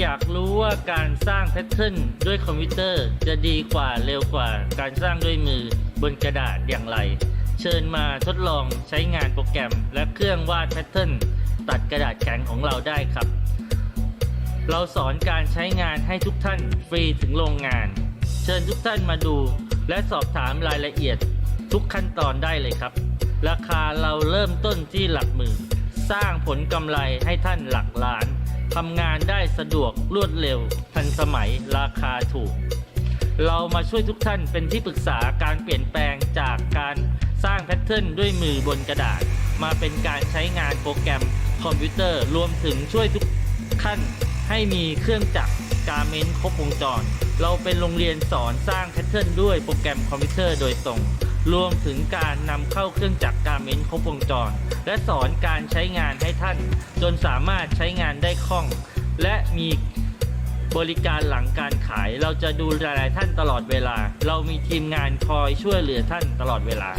อยากรู้ว่าการสร้างแพทเทิร์นด้วยคอมพิวเตอร์จะดีกว่าเร็วกว่าการสร้างด้วยมือบนกระดาษอย่างไร เชิญมาทดลองใช้งานโปรแกรม และเครื่องวาดแพทเทิร์นตัดกระดาษแข็งของเราได้ครับ เราสอนการใช้งานให้ทุกท่านฟรีถึงโรงงาน เชิญทุกท่านมาดู และสอบถามรายละเอียดทุกขั้นตอนได้เลยครับ ราคาเราเริ่มต้นที่หลักหมื่น สร้างผลกำไรให้ท่านหลักล้าน ทำงานได้สะดวกรวดเร็ว ทันสมัยราคาถูก เรามาช่วยทุกท่านเป็นที่ปรึกษาการเปลี่ยนแปลงจากการสร้างแพทเทิร์นด้วยมือบนกระดาษ มาเป็นการใช้งานโปรแกรมคอมพิวเตอร์รวมถึงช่วยทุกท่านให้มีเครื่องจักรการเมนครบวงจร เราเป็นโรงเรียนสอนสร้างแพทเทิร์นด้วยโปรแกรมคอมพิวเตอร์โดยตรง รวมถึงการนำเข้าเครื่องจักรการเมนครบวงจร และสอนการใช้งานให้ท่าน จนสามารถใช้งานได้ คล่อง และมีบริการหลังการขาย เราจะดูแลท่านตลอดเวลา เรามีทีมงานคอยช่วยเหลือท่านตลอดเวลา